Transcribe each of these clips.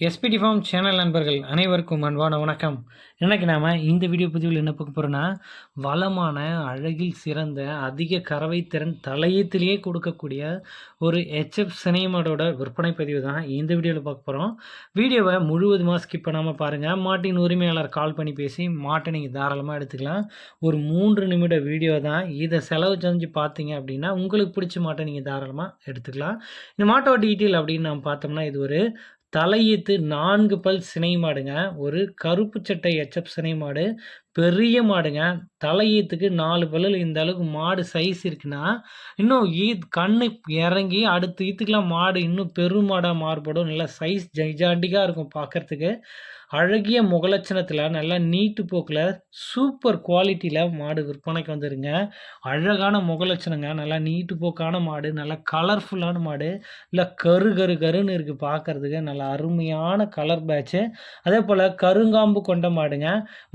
SPD form channel நண்பர்கள் அனைவருக்கும் அன்பான வணக்கம். எனக்கு நாம் இந்த வீடியோ பதிவில் என்ன பார்க்க போகிறோன்னா வளமான அழகில் சிறந்த அதிக கறவை திறன் தலையத்திலேயே கொடுக்கக்கூடிய ஒரு ஹெச்எஃப் சினிமாடோட விற்பனை பதிவு தான் இந்த வீடியோவில் பார்க்க போகிறோம் வீடியோவை முழுவதுமாக ஸ்கிப் பண்ணாமல் பாருங்கள் மாட்டின் உரிமையாளர் கால் பண்ணி பேசி மாட்டை நீங்கள் தாராளமாக எடுத்துக்கலாம். ஒரு மூன்று நிமிட வீடியோ தான். இதை செலவு செஞ்சு பார்த்தீங்க அப்படின்னா உங்களுக்கு பிடிச்ச மாட்டை நீங்கள் தாராளமாக எடுத்துக்கலாம். இந்த மாட்டோட டீட்டெயில் அப்படின்னு நம்ம பார்த்தோம்னா இது ஒரு தலையீத்து நான்கு பல் சினை மாடுங்க. ஒரு கருப்பு சட்டை எச்சப் சினை மாடு. பெரிய மாடுங்க. தலையீத்துக்கு நாலு பல்லில் இந்த அளவுக்கு மாடு சைஸ் இருக்குன்னா இன்னும் ஈத் கண்ணு இறங்கி அடுத்த ஈத்துக்கெலாம் மாடு இன்னும் பெரும் மாடாக மாறுபடும். நல்லா சைஸ் ஜைஜாண்டிக்காக இருக்கும் பார்க்குறதுக்கு அழகிய முகலட்சணத்தில் நல்லா நீட்டு போக்கில் சூப்பர் குவாலிட்டியில் மாடு விற்பனைக்கு வந்துருங்க. அழகான முகலட்சணங்க நல்லா நீட்டு போக்கான மாடு நல்லா கலர்ஃபுல்லான மாடு. இல்லை கரு கரு கருன்னு இருக்குது பார்க்குறதுக்கு நல்லா அருமையான கலர் பேட்ச்சு அதே போல் கருங்காம்பு கொண்ட மாடுங்க.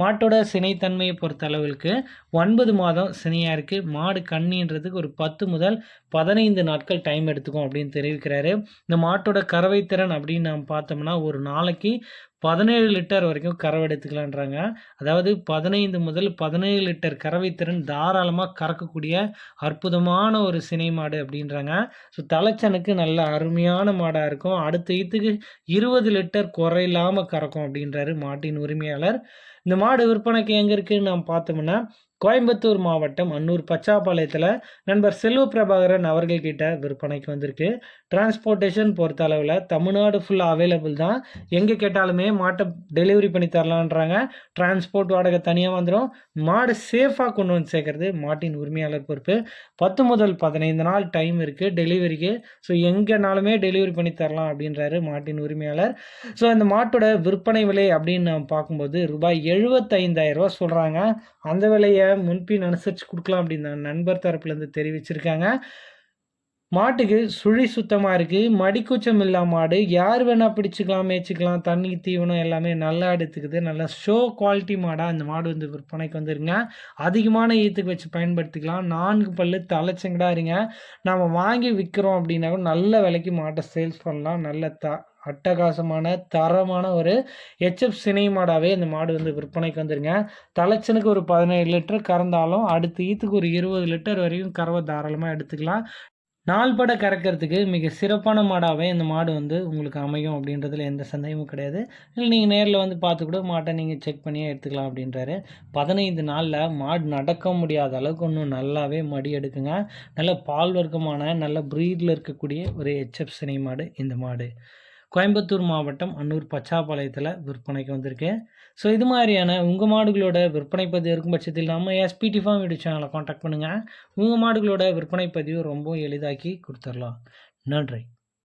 மாட்டோட சினை சினைத்தன்மையை பொறுத்த அளவுக்கு ஒன்பது மாதம் சினையாக இருக்குது மாடு கண்ணின்றதுக்கு ஒரு பத்து முதல் பதினைந்து நாட்கள் டைம் எடுத்துக்கும் அப்படின்னு தெரிவிக்கிறாரு. இந்த மாட்டோட கறவை திறன் அப்படின்னு நம்ம பார்த்தோம்னா ஒரு நாளைக்கு பதினேழு லிட்டர் வரைக்கும் கறவை எடுத்துக்கலான்றாங்க. அதாவது பதினைந்து முதல் பதினேழு லிட்டர் கறவை திறன் தாராளமாக கறக்கக்கூடிய அற்புதமான ஒரு சினை மாடு அப்படின்றாங்க. ஸோ தலைச்சனுக்கு நல்ல அருமையான மாடாக இருக்கும். அடுத்த இதுக்கு இருபது லிட்டர் குறையில்லாமல் கறக்கும் அப்படின்றாரு மாட்டின் உரிமையாளர். இந்த மாடு விற்பனைக்கு எங்கே இருக்குதுன்னு நாம் பார்த்தோம்னா கோயம்புத்தூர் மாவட்டம் அன்னூர் பச்சாப்பாளையத்தில் நண்பர் செல்வ பிரபாகரன் அவர்கள்கிட்ட விற்பனைக்கு வந்திருக்கு. டிரான்ஸ்போர்ட்டேஷன் பொறுத்த அளவில் தமிழ்நாடு ஃபுல்லாக அவைலபிள் தான். எங்கே கேட்டாலுமே மாட்டை டெலிவரி பண்ணி தரலான்றாங்க. டிரான்ஸ்போர்ட் வாடகை தனியாக வந்துடும் மாடு சேஃபாக கொண்டு வந்து சேர்க்கறது மாட்டின் உரிமையாளர் பொறுப்பு. பத்து முதல் பதினைந்து நாள் டைம் இருக்குது டெலிவரிக்கு ஸோ எங்கேனாலுமே டெலிவரி பண்ணி தரலாம் அப்படின்றாரு மாட்டின் உரிமையாளர். ஸோ அந்த மாட்டோட விற்பனை விலை அப்படின்னு நம்ம பார்க்கும்போது ரூபாய் எழுபத்தைந்தாயிரம் ரூபா சொல்கிறாங்க அந்த விலையை முன்பின் அனுசரித்து கொடுக்கலாம் அப்படின்னு நண்பர் தரப்புலேருந்து தெரிவிச்சிருக்காங்க. மாட்டுக்கு சுழி சுத்தமாக இருக்குது மடிக்கூச்சம் இல்லாம மாடு யார் வேணால் பிடிச்சிக்கலாம் மேய்ச்சிக்கலாம் தண்ணி தீவனம் எல்லாமே நல்லா எடுத்துக்குது. நல்லா ஷோ குவாலிட்டி மாடாக அந்த மாடு வந்து விற்பனைக்கு வந்துருங்க. அதிகமான ஈத்துக்கு வச்சு பயன்படுத்திக்கலாம். நான்கு பல்லு தலைச்சங்கடாக இருங்க. நம்ம வாங்கி விற்கிறோம் அப்படின்னா கூட நல்ல விலைக்கு மாட்டை சேல்ஸ் பண்ணலாம். நல்ல த அட்டகாசமான தரமான ஒரு ஹெச்எஃப் சினை மாடாகவே இந்த மாடு வந்து விற்பனைக்கு வந்துருங்க. தலைச்சனுக்கு ஒரு பதினேழு லிட்டர் கறந்தாலும் அடுத்த ஈத்துக்கு ஒரு இருபது லிட்டர் வரையும் கறவை தாராளமாக எடுத்துக்கலாம். நாள் பட கறக்கிறதுக்கு மிக சிறப்பான மாடாகவே இந்த மாடு வந்து உங்களுக்கு அமையும் அப்படின்றதுல எந்த சந்தேகமும் கிடையாது. இல்லை நீங்கள் நேரில் வந்து பார்த்து கூட மாட்டை நீங்கள் செக் பண்ணியே எடுத்துக்கலாம் அப்படின்றாரு. பதினைந்து நாளில் மாடு நடக்க முடியாத அளவுக்கு ஒன்றும் நல்லாவே மடி எடுக்குங்க. நல்ல பால் வர்க்கமான நல்ல ப்ரீடில் இருக்கக்கூடிய ஒரு ஹெச்எஃப் சினை மாடு இந்த மாடு. கோயம்புத்தூர் மாவட்டம் அன்னூர் பச்சாப்பாளையத்தில் விற்பனைக்கு வந்திருக்கு ஸோ இது மாதிரியான உங்கள் மாடுகளோட விற்பனை பதிவு இருக்கும் பட்சத்தில் நம்ம எஸ்பிடி ஃபார்ம் யூடியூப் சேனலை காண்டாக்ட் பண்ணுங்கள் உங்கள் மாடுகளோட விற்பனை பதிவு ரொம்ப எளிதாக்கி கொடுத்துடலாம் நன்றி.